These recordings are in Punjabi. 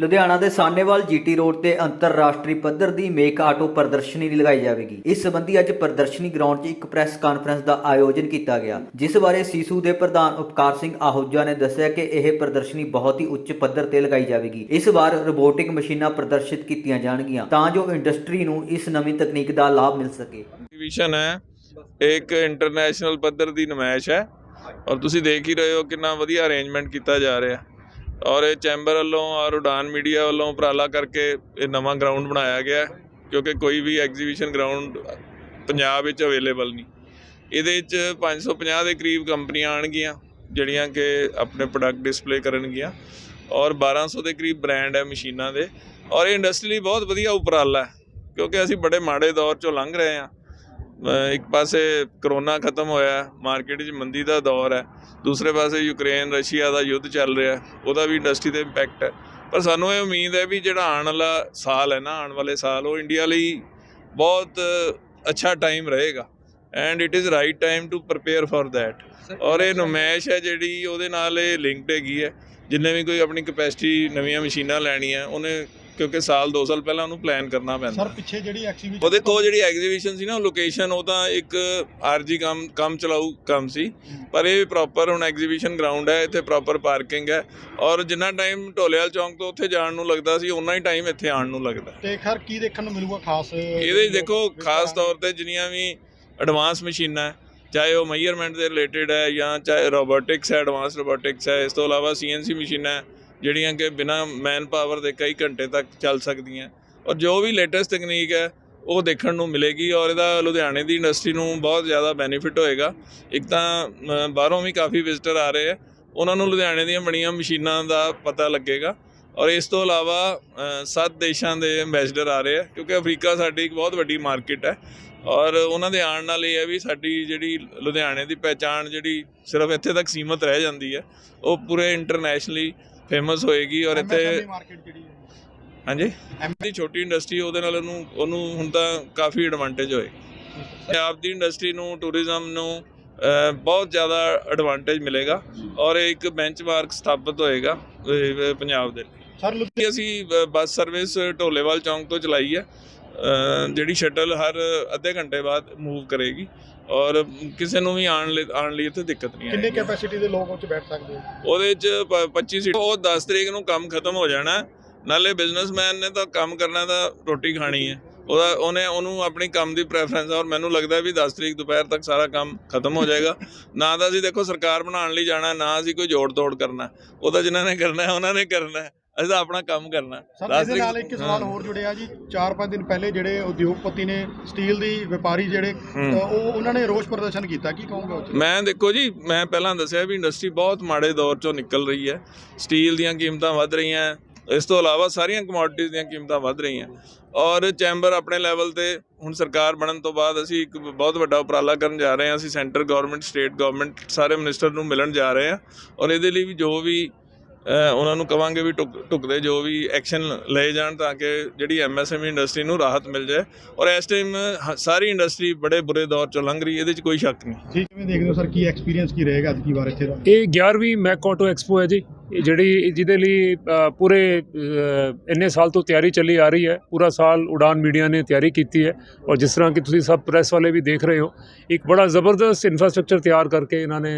ਲੁਧਿਆਣਾ ਦੇ ਸਾਨੇਵਾਲ ਜੀਟੀ ਰੋਡ ਤੇ ਅੰਤਰਰਾਸ਼ਟਰੀ ਪੱਧਰ ਦੀ ਮੇਕ ਆਟੋ ਪ੍ਰਦਰਸ਼ਨੀ ਲਗਾਈ ਜਾਵੇਗੀ। ਇਸ ਸੰਬੰਧੀ ਅੱਜ ਪ੍ਰਦਰਸ਼ਨੀ ਗਰਾਊਂਡ 'ਚ ਇੱਕ ਪ੍ਰੈਸ ਕਾਨਫਰੰਸ ਦਾ ਆਯੋਜਨ ਕੀਤਾ ਗਿਆ, ਜਿਸ ਬਾਰੇ ਸੀਸੂ ਦੇ ਪ੍ਰਧਾਨ ਉਪਕਾਰ ਸਿੰਘ ਆਹੂਜਾ ਨੇ ਦੱਸਿਆ ਕਿ ਇਹ ਪ੍ਰਦਰਸ਼ਨੀ ਬਹੁਤ ਹੀ ਉੱਚ ਪੱਧਰ ਤੇ ਲਗਾਈ ਜਾਵੇਗੀ। ਇਸ ਵਾਰ ਰੋਬੋਟਿਕ ਮਸ਼ੀਨਾਂ ਪ੍ਰਦਰਸ਼ਿਤ ਕੀਤੀਆਂ ਜਾਣਗੀਆਂ, ਤਾਂ ਜੋ ਇੰਡਸਟਰੀ ਨੂੰ ਇਸ ਨਵੀਂ ਤਕਨੀਕ ਦਾ ਲਾਭ ਮਿਲ ਸਕੇ। ਐਗਜ਼ੀਬਿਸ਼ਨ ਹੈ, ਇੱਕ ਇੰਟਰਨੈਸ਼ਨਲ ਪੱਧਰ ਦੀ ਨਮਾਇਸ਼ ਹੈ, ਔਰ ਤੁਸੀਂ ਦੇਖ ਹੀ ਰਹੇ ਹੋ ਕਿੰਨਾ ਵਧੀਆ ਅਰੇਂਜਮੈਂਟ ਕੀਤਾ ਜਾ ਰਿਹਾ। ਔਰ ਇਹ ਚੈਂਬਰ ਵੱਲੋਂ ਔਰ ਉਡਾਨ ਮੀਡੀਆ ਵੱਲੋਂ ਉਪਰਾਲਾ ਕਰਕੇ ਇਹ ਨਵਾਂ ਗਰਾਊਂਡ ਬਣਾਇਆ ਗਿਆ ਕਿਉਂਕਿ ਕੋਈ ਵੀ ਐਗਜ਼ੀਬਿਸ਼ਨ ਗਰਾਊਂਡ ਪੰਜਾਬ ਵਿੱਚ ਅਵੇਲੇਬਲ ਨਹੀਂ। ਇਹਦੇ ਵਿੱਚ 550 ਦੇ ਕਰੀਬ ਕੰਪਨੀਆਂ ਆਣਗੀਆਂ ਜਿਹੜੀਆਂ ਕਿ ਆਪਣੇ ਪ੍ਰੋਡਕਟ ਡਿਸਪਲੇ ਕਰਨਗੀਆਂ ਔਰ 1200 ਦੇ ਕਰੀਬ ਬ੍ਰਾਂਡ ਹੈ ਮਸ਼ੀਨਾਂ ਦੇ। ਔਰ ਇਹ ਇੰਡਸਟਰੀ ਲਈ ਬਹੁਤ ਵਧੀਆ ਉਪਰਾਲਾ ਹੈ, ਕਿਉਂਕਿ ਅਸੀਂ ਬੜੇ ਮਾੜੇ ਦੌਰ ਚੋਂ ਲੰਘ ਰਹੇ ਹਾਂ। ਇੱਕ ਪਾਸੇ ਕਰੋਨਾ ਖਤਮ ਹੋਇਆ ਮਾਰਕੀਟ 'ਚ ਮੰਦੀ ਦਾ ਦੌਰ ਹੈ। ਦੂਸਰੇ ਪਾਸੇ ਯੂਕਰੇਨ ਰਸ਼ੀਆ ਦਾ ਯੁੱਧ ਚੱਲ ਰਿਹਾ ਉਹਦਾ ਵੀ ਇੰਡਸਟਰੀ ਤੇ ਇੰਪੈਕਟ ਹੈ। ਪਰ ਸਾਨੂੰ ਇਹ ਉਮੀਦ ਹੈ ਵੀ ਜਿਹੜਾ ਆਉਣ ਵਾਲਾ ਸਾਲ ਹੈ ਨਾ ਆਉਣ ਵਾਲੇ ਸਾਲ ਉਹ ਇੰਡੀਆ ਲਈ ਬਹੁਤ ਅੱਛਾ ਟਾਈਮ ਰਹੇਗਾ। And it is right time to prepare for that ਔਰ ਇਹ ਨਮੈਸ਼ ਹੈ ਜਿਹੜੀ ਉਹਦੇ ਨਾਲ ਇਹ ਲਿੰਕਡ ਹੈਗੀ ਹੈ। ਜਿੰਨੇ ਵੀ ਕੋਈ ਆਪਣੀ ਕਪੈਸਿਟੀ ਨਵੀਆਂ ਮਸ਼ੀਨਾਂ ਲੈਣੀਆਂ ਉਹਨੇ ਕਿਉਂਕਿ ਸਾਲ 2 ਸਾਲ ਪਹਿਲਾਂ ਉਹਨੂੰ ਪਲਾਨ ਕਰਨਾ ਪੈਂਦਾ। ਸਰ ਪਿੱਛੇ ਜਿਹੜੀ ਐਕਸੀਬਿਸ਼ਨ ਉਹਦੇ ਕੋਲ ਜਿਹੜੀ ਐਗਜ਼ੀਬਿਸ਼ਨ ਸੀ ਨਾ ਲੋਕੇਸ਼ਨ ਉਹ ਤਾਂ ਇੱਕ ਆਰਜੀ ਕੰਮ ਕੰਮ ਚਲਾਊ ਕੰਮ ਸੀ। ਪਰ ਇਹ ਪ੍ਰੋਪਰ ਹੁਣ ਐਗਜ਼ੀਬਿਸ਼ਨ ਗਰਾਊਂਡ ਹੈ ਇੱਥੇ ਪ੍ਰੋਪਰ ਪਾਰਕਿੰਗ ਹੈ। ਔਰ ਜਿੰਨਾ ਟਾਈਮ ਢੋਲੇਵਾਲ ਚੌਂਕ ਤੋਂ ਉੱਥੇ ਜਾਣ ਨੂੰ ਲੱਗਦਾ ਸੀ ਉਨਾ ਹੀ ਟਾਈਮ ਇੱਥੇ ਆਉਣ ਨੂੰ ਲੱਗਦਾ। ਤੇ ਖਰ ਕੀ ਦੇਖਣ ਨੂੰ ਮਿਲੂਗਾ ਖਾਸ ਇਹਦੇ 'ਚ ਦੇਖੋ ਖਾਸ ਤੌਰ ਤੇ ਜਿੰਨੀਆਂ ਵੀ ਐਡਵਾਂਸ ਮਸ਼ੀਨਾਂ ਹੈ ਚਾਹੇ ਉਹ ਮੈਜ਼ਰਮੈਂਟ ਦੇ ਰਿਲੇਟਡ ਹੈ ਜਾਂ ਚਾਹੇ ਰੋਬੋਟਿਕਸ ਹੈ ਐਡਵਾਂਸ ਰੋਬੋਟਿਕਸ ਹੈ ਇਸ ਤੋਂ ਇਲਾਵਾ ਸੀਐਨਸੀ ਮਸ਼ੀਨਾਂ ਹੈ, ਜਿਹੜੀਆਂ ਕਿ ਬਿਨਾ ਮੈਨ ਪਾਵਰ ਦੇ ਕਈ ਘੰਟੇ ਤੱਕ ਚੱਲ ਸਕਦੀਆਂ। ਔਰ ਜੋ ਵੀ ਲੇਟੈਸਟ ਤਕਨੀਕ ਹੈ, ਉਹ ਦੇਖਣ ਨੂੰ ਮਿਲੇਗੀ ਔਰ ਇਹਦਾ ਲੁਧਿਆਣੇ ਦੀ ਇੰਡਸਟਰੀ ਨੂੰ ਬਹੁਤ ਜ਼ਿਆਦਾ ਬੈਨੀਫਿਟ ਹੋਏਗਾ। ਇੱਕ ਤਾਂ ਬਾਹਰੋਂ ਵੀ ਕਾਫੀ ਵਿਜ਼ਟਰ ਆ ਰਹੇ ਹੈ ਉਹਨਾਂ ਨੂੰ ਲੁਧਿਆਣੇ ਦੀਆਂ ਬਣੀਆਂ ਮਸ਼ੀਨਾਂ ਦਾ ਪਤਾ ਲੱਗੇਗਾ। ਔਰ ਇਸ ਤੋਂ ਇਲਾਵਾ ਸੱਤ ਦੇਸ਼ਾਂ ਦੇ ਐਂਬੈਸਡਰ ਆ ਰਹੇ ਆ, ਕਿਉਂਕਿ ਅਫਰੀਕਾ ਸਾਡੀ ਇੱਕ ਬਹੁਤ ਵੱਡੀ ਮਾਰਕੀਟ ਹੈ। ਔਰ ਉਹਨਾਂ ਦੇ ਆਉਣ ਨਾਲ ਇਹ ਹੈ ਵੀ ਸਾਡੀ ਜਿਹੜੀ ਲੁਧਿਆਣੇ ਦੀ ਪਹਿਚਾਣ ਜਿਹੜੀ ਸਿਰਫ ਇੱਥੇ ਤੱਕ ਸੀਮਤ ਰਹਿ ਜਾਂਦੀ ਹੈ, ਉਹ ਪੂਰੇ ਇੰਟਰਨੈਸ਼ਨਲੀ ਫੇਮਸ ਹੋਏਗੀ ਔਰ ਇੱਥੇ ਮਾਰਕੀਟ ਜਿਹੜੀ ਹੈ। ਹਾਂਜੀ? ਦੀ ਛੋਟੀ ਇੰਡਸਟਰੀ ਉਹਦੇ ਨਾਲ ਉਹਨੂੰ ਉਹਨੂੰ ਹੁਣ ਤਾਂ ਕਾਫੀ ਐਡਵਾਂਟੇਜ ਹੋਏ। ਪੰਜਾਬ ਦੀ ਇੰਡਸਟਰੀ ਨੂੰ ਟੂਰਿਜ਼ਮ ਨੂੰ ਬਹੁਤ ਜ਼ਿਆਦਾ ਐਡਵਾਂਟੇਜ ਮਿਲੇਗਾ ਔਰ ਇੱਕ ਬੈਂਚਮਾਰਕ ਸਥਾਪਿਤ ਹੋਏਗਾ ਪੰਜਾਬ ਦੇ ਲਈ। ਸਰ ਅਸੀਂ ਬੱਸ ਸਰਵਿਸ ਢੋਲੇਵਾਲ ਚੌਂਕ ਤੋਂ ਚਲਾਈ ਹੈ। ਜਿਹੜੀ ਸ਼ਟਲ ਹਰ ਅੱਧੇ ਘੰਟੇ ਬਾਅਦ ਮੂਵ ਕਰੇਗੀ ਔਰ ਕਿਸੇ ਨੂੰ ਵੀ ਆਉਣ ਲਈ ਆਉਣ ਲਈ ਇੱਥੇ ਦਿੱਕਤ ਨਹੀਂ ਕਿੰਨੇ ਆਏਗੀ। ਕੈਪੈਸਿਟੀ ਦੇ ਲੋਕ ਉੱਚ ਬੈਠ ਸਕਦੇ ਹੋ ਉਹਦੇ ਚ ਪ- 25 ਸੀਟ ਉਹ 10 ਤਰੀਕ ਨੂੰ ਕੰਮ ਖਤਮ ਹੋ ਜਾਣਾ। ਨਾਲੇ ਬਿਜ਼ਨਸਮੈਨ ਨੇ ਤਾਂ ਕੰਮ ਕਰਨਾ ਤਾਂ ਰੋਟੀ ਖਾਣੀ ਹੈ। ਉਹਦਾ ਉਹਨੇ ਉਹਨੂੰ ਆਪਣੀ ਕੰਮ ਦੀ ਪ੍ਰੈਫਰੈਂਸ ਔਰ ਮੈਨੂੰ ਲੱਗਦਾ ਵੀ 10 ਤਰੀਕ ਦੁਪਹਿਰ ਤੱਕ ਸਾਰਾ ਕੰਮ ਖਤਮ ਹੋ ਜਾਏਗਾ। ਨਾ ਤਾਂ ਅਸੀਂ ਦੇਖੋ ਸਰਕਾਰ ਬਣਾਉਣ ਲਈ ਜਾਣਾ ਨਾ ਅਸੀਂ ਕੋਈ ਜੋੜ ਤੋੜ ਕਰਨਾ। ਉਹ ਤਾਂ ਜਿਨ੍ਹਾਂ ਨੇ ਕਰਨਾ ਹੈ ਉਹਨਾਂ ਨੇ ਕਰਨਾ ਹੈ। ਅਸੀਂ ਤਾਂ ਆਪਣਾ ਕੰਮ ਕਰਨਾ। ਸਰ 10 ਇਹਦੇ ਨਾਲ ਇੱਕ ਸਵਾਲ। ਹੋਰ ਜੁੜਿਆ ਜੀ। 4-5 ਦਿਨ ਪਹਿਲੇ ਜਿਹੜੇ ਉਦਯੋਗਪਤੀ ਨੇ ਸਟੀਲ ਦੀ ਵਪਾਰੀ ਜਿਹੜੇ ਉਹ ਉਹਨਾਂ ਨੇ ਰੋਸ ਪ੍ਰਦਰਸ਼ਨ ਕੀਤਾ। ਕੀ ਕਹੋਗੇ ਉਹ? ਮੈਂ ਦੇਖੋ ਜੀ ਮੈਂ ਪਹਿਲਾਂ ਦੱਸਿਆ ਵੀ ਇੰਡਸਟਰੀ ਬਹੁਤ ਮਾੜੇ ਦੌਰ ਚੋਂ ਨਿਕਲ ਰਹੀ ਹੈ। ਸਟੀਲ ਦੀਆਂ ਕੀਮਤਾਂ ਵੱਧ ਰਹੀਆਂ। ਇਸ ਤੋਂ ਇਲਾਵਾ ਸਾਰੀਆਂ ਕਮੋਡਿਟੀਜ਼ ਦੀਆਂ ਕੀਮਤਾਂ ਵੱਧ ਰਹੀਆਂ। ਔਰ ਚੈਂਬਰ ਆਪਣੇ ਲੈਵਲ ਤੇ ਹੁਣ ਸਰਕਾਰ ਬਣਨ ਤੋਂ ਬਾਅਦ ਅਸੀਂ ਇੱਕ ਬਹੁਤ ਵੱਡਾ ਉਪਰਾਲਾ ਕਰਨ ਜਾ ਰਹੇ ਹਾਂ। ਅਸੀਂ ਸੈਂਟਰ ਗਵਰਨਮੈਂਟ ਸਟੇਟ ਗਵਰਨਮੈਂਟ ਸਾਰੇ ਮਿਨਿਸਟਰ ਨੂੰ ਮਿਲਣ ਜਾ ਰਹੇ ਹਾਂ। ਔਰ ਇਹਦੇ ਲਈ ਵੀ ਜੋ ਵੀ ਉਹਨਾਂ ਨੂੰ ਕਵਾਂਗੇ ਵੀ ਟੁਕ ਟੁਕਦੇ ਜੋ ਵੀ ਐਕਸ਼ਨ ਲਏ ਜਾਣ ਤਾਂ ਕਿ ਜਿਹੜੀ ਐਮਐਸਐਮਈ ਇੰਡਸਟਰੀ ਨੂੰ ਰਾਹਤ ਮਿਲ ਜਾਏ। ਔਰ ਇਸ ਟਾਈਮ ਸਾਰੀ ਇੰਡਸਟਰੀ ਬੜੇ ਬੁਰੇ ਦੌਰ ਚੋਂ ਲੰਘ ਰਹੀ ਹੈ, ਇਹਦੇ 'ਚ ਕੋਈ ਸ਼ੱਕ ਨਹੀਂ। ਜੀ ਕਿਵੇਂ ਦੇਖਦੇ ਹੋ ਸਰ? ਕੀ ਐਕਸਪੀਰੀਅੰਸ ਕੀ ਰਹੇਗਾ ਅੱਜ ਕੀ ਵਾਰ ਇੱਥੇ ਦਾ? ਇਹ 11ਵੀਂ ਮੈਕ ਆਟੋ ਐਕਸਪੋ ਹੈ ਜੀ। ਜਿਹੜੀ ਜਿਹਦੇ ਲਈ ਪੂਰੇ ਇੰਨੇ ਸਾਲ ਤੋਂ ਤਿਆਰੀ ਚੱਲੀ ਆ ਰਹੀ ਹੈ, ਪੂਰਾ ਸਾਲ ਉਡਾਨ ਮੀਡੀਆ ਨੇ ਤਿਆਰੀ ਕੀਤੀ ਹੈ ਔਰ ਜਿਸ ਤਰ੍ਹਾਂ ਕਿ ਤੁਸੀਂ ਸਭ ਪ੍ਰੈਸ ਵਾਲੇ ਵੀ ਦੇਖ ਰਹੇ ਹੋ, ਇੱਕ ਬੜਾ ਜ਼ਬਰਦਸਤ ਇਨਫਰਾਸਟ੍ਰਕਚਰ ਤਿਆਰ ਕਰਕੇ ਇਹਨਾਂ ਨੇ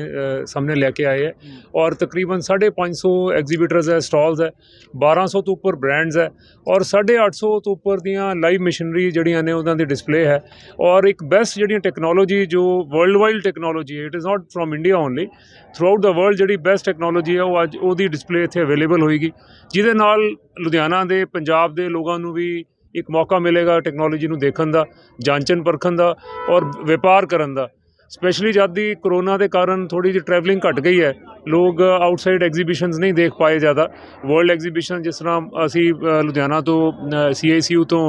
ਸਾਹਮਣੇ ਲੈ ਕੇ ਆਏ ਹੈ ਔਰ ਤਕਰੀਬਨ 550 ਐਗਜ਼ੀਬਿਟਰਸ ਹੈ ਸਟਾਲਸ ਹੈ 1200 ਤੋਂ ਉੱਪਰ ਬ੍ਰਾਂਡਸ ਹੈ ਔਰ 850 ਤੋਂ ਉੱਪਰ ਦੀਆਂ ਲਾਈਵ ਮਸ਼ੀਨਰੀ ਜਿਹੜੀਆਂ ਨੇ ਉਹਨਾਂ ਦੀ ਡਿਸਪਲੇ ਹੈ ਔਰ ਇੱਕ ਬੈਸਟ ਜਿਹੜੀਆਂ ਟੈਕਨੋਲੋਜੀ ਜੋ ਵਰਲਡ ਵਾਈਡ ਟੈਕਨੋਲੋਜੀ ਹੈ it is not from India only throughout the world ਜਿਹੜੀ ਬੈਸਟ ਟੈਕਨੋਲੋਜੀ ਹੈ ਉਹ ਅੱਜ, ਉਹਦੀ ਡਿਸਪਲੇ ਇੱਥੇ ਅਵੇਲੇਬਲ ਹੋਏਗੀ। ਜਿਹਦੇ ਨਾਲ ਲੁਧਿਆਣਾ ਦੇ, ਪੰਜਾਬ ਦੇ ਲੋਕਾਂ ਨੂੰ ਵੀ ਇੱਕ ਮੌਕਾ ਮਿਲੇਗਾ ਟੈਕਨੋਲੋਜੀ ਨੂੰ ਦੇਖਣ ਦਾ ਜਾਂਚਣ ਪਰਖਣ ਦਾ ਔਰ ਵਪਾਰ ਕਰਨ ਦਾ। ਸਪੈਸ਼ਲੀ ਜਦ ਦੀ ਕਰੋਨਾ ਦੇ ਕਾਰਨ ਥੋੜੀ ਜਿਹੀ ਟਰੈਵਲਿੰਗ ਘਟ ਗਈ ਹੈ ਲੋਕ ਆਊਟਸਾਈਡ ਐਗਜ਼ੀਬਿਸ਼ਨਸ ਨਹੀਂ ਦੇਖ ਪਾਏ ਜ਼ਿਆਦਾ। ਵਰਲਡ ਐਗਜ਼ੀਬਿਸ਼ਨ ਜਿਸ ਤਰ੍ਹਾਂ ਅਸੀਂ ਲੁਧਿਆਣਾ ਤੋਂ ਸੀਆਈਸੀਯੂ ਤੋਂ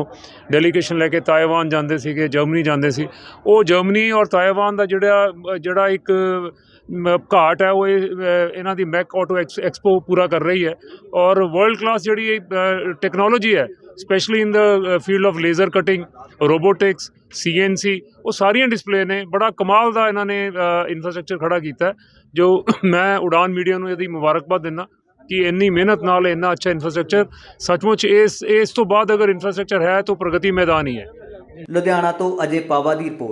ਡੈਲੀਗੇਸ਼ਨ ਲੈ ਕੇ ਤਾਇਵਾਨ ਜਾਂਦੇ ਸੀਗੇ ਜਰਮਨੀ ਜਾਂਦੇ ਸੀ। ਉਹ ਜਰਮਨੀ ਔਰ ਤਾਇਵਾਨ ਦਾ ਜਿਹੜਾ ਜਿਹੜਾ ਇੱਕ ਘਾਟ ਹੈ ਉਹ ਇਹ, ਇਹਨਾਂ ਦੀ ਮੈਕ ਆਟੋ ਐਕਸਪੋ ਪੂਰਾ ਕਰ ਰਹੀ ਹੈ। ਔਰ ਵਰਲਡ ਕਲਾਸ ਜਿਹੜੀ ਟੈਕਨੋਲੋਜੀ ਹੈ specially in the field of laser cutting robotics CNC ਉਹ ਸਾਰੀਆਂ ਡਿਸਪਲੇ ਨੇ। ਬੜਾ ਕਮਾਲ ਦਾ ਇਹਨਾਂ ਨੇ ਇਨਫਰਾਸਟ੍ਰਕਚਰ ਖੜਾ ਕੀਤਾ ਜੋ ਮੈਂ ਉਡਾਨ ਮੀਡੀਆ ਨੂੰ ਇਹਦੀ ਮੁਬਾਰਕਬਾਦ ਦਿੰਦਾ ਕਿ ਇੰਨੀ ਮਿਹਨਤ ਨਾਲ ਇੰਨਾ ਅੱਛਾ ਇਨਫਰਾਸਟ੍ਰਕਚਰ ਸੱਚਮੁੱਚ ਇਸ ਇਸ ਤੋਂ ਬਾਅਦ ਅਗਰ ਇਨਫਰਾਸਟ੍ਰਕਚਰ ਹੈ ਤਾਂ ਪ੍ਰਗਤੀ ਮੈਦਾਨ ਹੀ ਹੈ। ਲੁਧਿਆਣਾ ਤੋਂ ਅਜੇ ਪਾਵਾ ਦੀ ਰਿਪੋਰਟ।